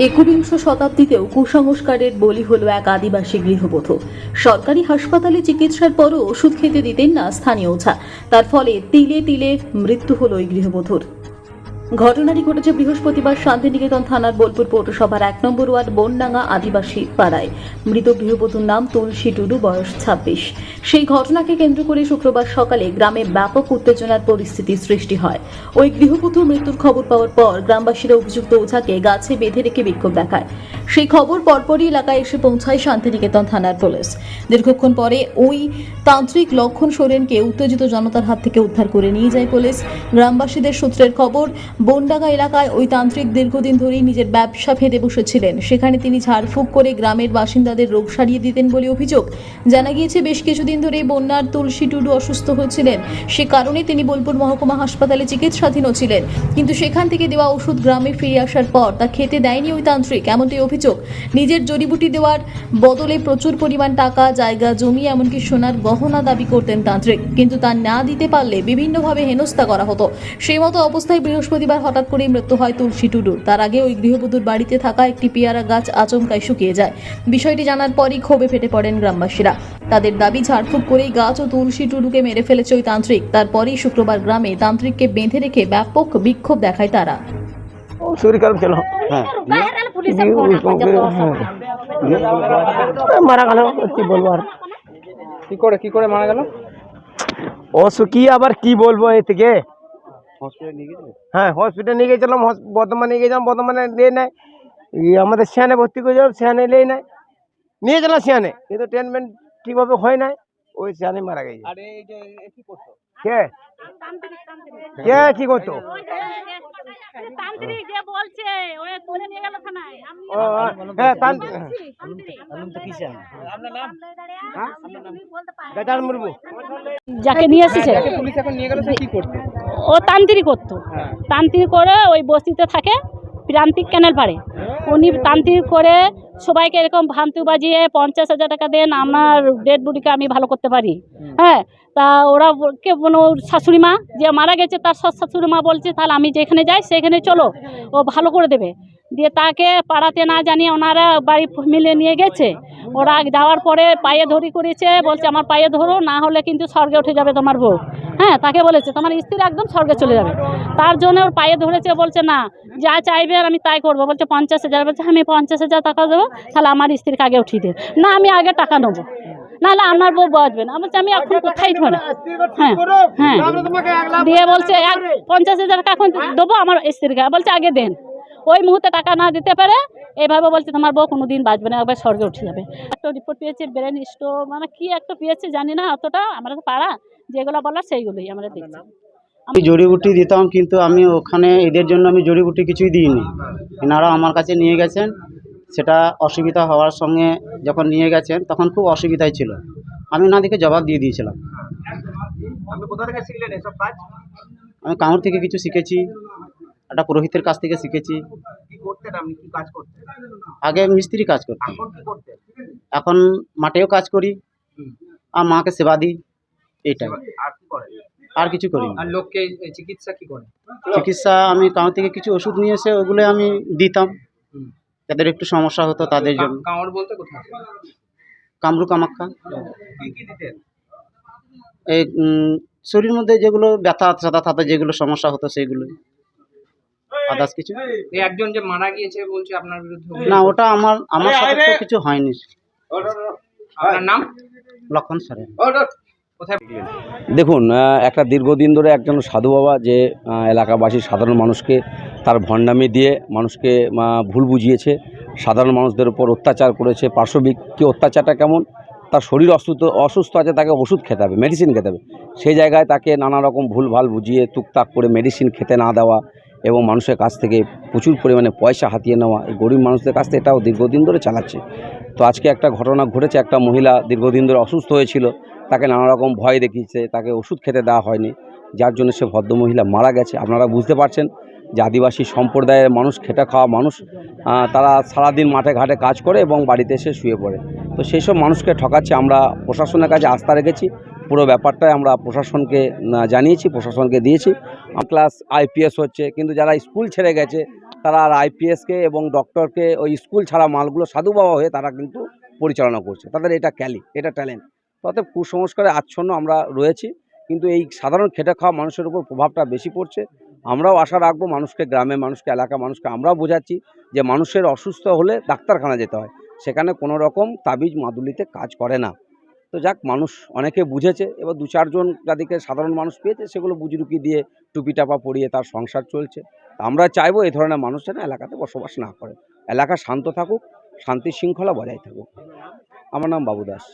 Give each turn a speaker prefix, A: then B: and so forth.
A: একবিংশ শতাব্দীতেও কুসংস্কারের বলি হল এক আদিবাসী গৃহবধূ। সরকারি হাসপাতালে চিকিৎসার পরও ওষুধ খেতে দিতেন না স্থানীয় ওঝা। তার ফলে তিলে তিলে মৃত্যু হল ওই গৃহবধূর। ঘটনাটি ঘটেছে বৃহস্পতিবার শান্তিনিকেতন থানার বোলপুর পৌরসভার এক নম্বর ওয়ার্ড বনডাঙ্গা আদিবাসী পাড়ায়। মৃত গৃহবধূর নাম তুলসী টুডু, বয়স ছাব্বিশ। সেই ঘটনাকে কেন্দ্র করে শুক্রবার সকালে গ্রামে ব্যাপক উত্তেজনার পরিস্থিতি সৃষ্টি হয়। ওই গৃহবধূর মৃত্যুর খবর পাওয়ার পর গ্রামবাসীরা অভিযুক্ত ওঝাকে গাছে বেঁধে রেখে বিক্ষোভ দেখায়। সেই খবর পরপরই এলাকায় এসে পৌঁছায় শান্তিনিকেতন থানার পুলিশ। দীর্ঘক্ষণ পরে ওই তান্ত্রিক লক্ষণ সোরেনকে উত্তেজিত জনতার হাত থেকে উদ্ধার করে নিয়ে যায় পুলিশ। গ্রামবাসীদের সূত্রের খবর বনডাঙ্গা এলাকায় ওই তান্ত্রিক দীর্ঘদিন ধরেই নিজের ব্যবসা ফেঁদে বসেছিলেন। সেখানে তিনি ঝাড়ফুঁক করে গ্রামের বাসিন্দাদের রোগ সারিয়ে দিতেন বলে অভিযোগ। জানা গিয়েছে, বেশ কিছুদিন ধরেই বন্যার তুলসী টুডু অসুস্থ হয়েছিলেন। সে কারণে তিনি বোলপুর মহকুমা হাসপাতালে চিকিৎসাধীনও ছিলেন। কিন্তু সেখান থেকে দেওয়া ওষুধ গ্রামে ফিরে আসার পর তা খেতে দেয়নি ওই তান্ত্রিক, এমনটাই অভিযোগ। নিজের জড়িবুটি দেওয়ার বদলে প্রচুর পরিমাণ টাকা, জায়গা, জমি, এমনকি সোনার গহনা দাবি করতেন তান্ত্রিক। কিন্তু তা না দিতে পারলে বিভিন্নভাবে হেনস্থা করা হতো। সেই মতো অবস্থায় বৃহস্পতিবার হঠাৎ করেই মৃত্যু হয় তুলসী টুডুর। তার আগে ওই গৃহবধূর বাড়িতে থাকা একটি পেয়ারা গাছ আচমকায় শুকিয়ে যায়। বিষয়টি জানার পরই ক্ষোভে ফেটে পড়েন গ্রামবাসীরা। তাদের দাবি ঝাড়ফুঁক করেই গাছ ও তুলসী টুডুকে মেরে ফেলেছে ওই তান্ত্রিক। তারপরেই শুক্রবার গ্রামে তান্ত্রিককে বেঁধে রেখে ব্যাপক বিক্ষোভ দেখায় তারা।
B: ও
C: হ্যাঁ।
B: মারা গেল কি বলব আর।
C: কি করে কি করে মারা গেল?
B: অসু কি আবার কি বলব এ থেকে হ্যাঁ হসপিটাল নিয়ে গেছিলাম হস- বর্ধমানে নিয়ে গেছিলাম, বর্ধমানে নিয়ে নেয়। এই আমাদের সিয়ানে ভর্তি করেছিলাম সিয়ানে নিয়ে নেয়। নিয়ে গেলাম সিয়ানে, কিন্তু ট্রিটমেন্ট ঠিকভাবে হয় নাই। ওই মারা গেছে।
C: কি
B: কে? কে কি করতো?
D: তান্ত্রিক যে বলছে ওই তুলে নিয়ে গেল থানায়। আমি
B: ও, হ্যাঁ মুরমু
D: যাকে নিয়ে এসেছে?
C: যাকে পুলিশ এখন নিয়ে গেল সে কি করতো?
D: ও তান্ত্রিক করতো।
C: হ্যাঁ।
D: তান্ত্রিক করে ওই বস্তিতে থাকে প্রান্তিক ক্যানেল পাড়ে। উনি তান্ত্রিক করে সবাইকে এরকম ভান্তি বাজিয়ে পঞ্চাশ হাজার টাকা দেন আমার ডেড বডিকে আমি ভালো করতে পারি। হ্যাঁ তা ওরা কে ওর শাশুড়ি মা যে মারা গেছে তার সৎ শাশুড়ি মা বলছে তাহলে আমি যেখানে যাই সেখানে চলো। ও ভালো করে দেবে। দিয়ে তাকে পাড়াতে না জানিয়ে ওনারা বাড়ি মিলে নিয়ে গেছে। ওরা যাওয়ার পরে পায়ে ধরি করেছে, বলছে, আমার পায়ে ধরো, না হলে কিন্তু স্বর্গে উঠে যাবে তোমার বউ। হ্যাঁ তাকে বলেছে, তোমার স্ত্রী একদম স্বর্গে চলে যাবে। তার জন্য ওর পায়ে ধরেছে, বলছে, না, যা চাইবে আর আমি তাই করব। বলছে, পঞ্চাশ হাজার। বলছে, আমি পঞ্চাশ হাজার টাকা দেবো, তাহলে আমার স্ত্রীকে আগে উঠিয়ে দেবে না, আমি আগে টাকা নেব। নাহলে আমার বউ বাঁচবে না। বলছি, আমি এখন কোথায় ধরে হ্যাঁ হ্যাঁ দিয়ে বলছে পঞ্চাশ হাজার টাকা এখন দেবো আমার স্ত্রীকে। বলছে, আগে দেন। ওই মুহূর্তে টাকা না দিতে পারে এইভাবে বলছে তোমার বউ কোনো দিন বাঁচবে না একবার স্বর্গে উঠে যাবে। একটা রিপোর্ট পেয়েছে ব্রেন স্টো মানে কি একটা পেয়েছে জানি না অতটা আমরা তো পাড়া যেগুলো বলার সেইগুলোই আমরা দেখছি।
E: আমি জড়িবুটি দিতাম কিন্তু আমি ওখানে এদের জন্য আমি জড়িবুটি কিছুই দিইনি। এনারা আমার কাছে নিয়ে গেছেন সেটা অসুবিধা হওয়ার সঙ্গে যখন নিয়ে গেছেন তখন খুব অসুবিধায় ছিল। আমি ওনাদেরকে জবাব দিয়ে দিয়েছিলাম।
C: আপনি কোথা থেকে শিখলেন এসব কাজ?
E: আমি কামড় থেকে কিছু শিখেছি। একটা পুরোহিতের কাছ থেকে শিখেছি। আগে মিস্ত্রি কাজ করতাম।
C: এখন
E: মাঠেও কাজ করি। আর মাকে সেবা দিই। এইটাই।
C: আর
E: কিছু করি না
C: আর লোককে চিকিৎসা কি করেন?
E: চিকিৎসা আমি কামড় থেকে কিছু ওষুধ নিয়ে এসে ওগুলো আমি দিতাম। যাদের একটু সমস্যা হতো তাদের জন্য।
C: কামড় বলতে কোথায়?
E: কামরু কামাখ্যা।
C: কি কি
E: এই উম, শরীরের মধ্যে যেগুলো ব্যথা সাদা থাতা যেগুলো সমস্যা হতো সেগুলো আদার্স কিছু?
C: একজন যে মারা গিয়েছে বলছে আপনার বিরুদ্ধে
E: না ওটা আমার আমার সাথে তো কিছু হয়নি।
C: আপনার নাম?
E: লক্ষণ সরেন
F: দেখুন একটা দীর্ঘদিন ধরে একজন সাধু বাবা যে এলাকাবাসী সাধারণ মানুষকে তার ভণ্ডামি দিয়ে মানুষকে ভুল বুঝিয়েছে সাধারণ মানুষদের উপর অত্যাচার করেছে পার্শ্ববিক কি অত্যাচারটা কেমন? তার শরীর অসুস্থ অসুস্থ আছে তাকে ওষুধ খেতে হবে মেডিসিন খেতে হবে। সেই জায়গায় তাকে নানা রকম ভুলভাল বুঝিয়ে টুকটাক করে মেডিসিন খেতে না দেওয়া এবং মানুষের কাছ থেকে প্রচুর পরিমাণে পয়সা হাতিয়ে নেওয়া, এই গরিব মানুষদের কাছ থেকে এটাও দীর্ঘদিন ধরে চালাচ্ছে। তো আজকে একটা ঘটনা ঘটেছে, একটা মহিলা দীর্ঘদিন ধরে অসুস্থ হয়েছিল, তাকে নানা রকম ভয় দেখিয়েছে, তাকে ওষুধ খেতে দেওয়া হয়নি, যার জন্য সে ভদ্রমহিলা মারা গেছে। আপনারা বুঝতে পারছেন যে আদিবাসী সম্প্রদায়ের মানুষ, খেটে খাওয়া মানুষ তারা সারাদিন মাঠে ঘাটে কাজ করে এবং বাড়িতে এসে শুয়ে পড়ে। তো সেই সব মানুষকে ঠকাচ্ছে, আমরা প্রশাসনের কাছে আস্থা রেখেছি। পুরো ব্যাপারটাই আমরা প্রশাসনকে জানিয়েছি, প্রশাসনকে দিয়েছি। ক্লাস আইপিএস হচ্ছে, কিন্তু যারা স্কুল ছেড়ে গেছে, তারা আর আইপিএসকে এবং ডক্টরকে ওই স্কুল ছাড়া মালগুলো সাধু বাবা হয়ে তারা কিন্তু পরিচালনা করছে। তাদের এটা ক্যালি এটা ট্যালেন্ট অতএব কুসংস্কারে আচ্ছন্ন আমরা রয়েছি, কিন্তু এই সাধারণ খেটে খাওয়া মানুষের উপর প্রভাবটা বেশি পড়ছে। আমরাও আশা রাখব মানুষকে গ্রামে, মানুষকে এলাকা মানুষকে আমরাও বোঝাচ্ছি যে মানুষের অসুস্থ হলে ডাক্তারখানা যেতে হয়। সেখানে কোনো রকম তাবিজ মাদুলিতে কাজ করে না। তো যাক, মানুষ অনেকে বুঝেছে। এবার দু চারজন যাদেরকে সাধারণ মানুষ পেয়েছে, সেগুলো বুজরুকি দিয়ে টুপি টাপা পরিয়ে তার সংসার চলছে। আমরা চাইব এই ধরনের মানুষ যেন এলাকাতে বসবাস না করে। এলাকা শান্ত থাকুক, শান্তি শৃঙ্খলা বজায় থাকুক। আমার নাম বাবু দাস।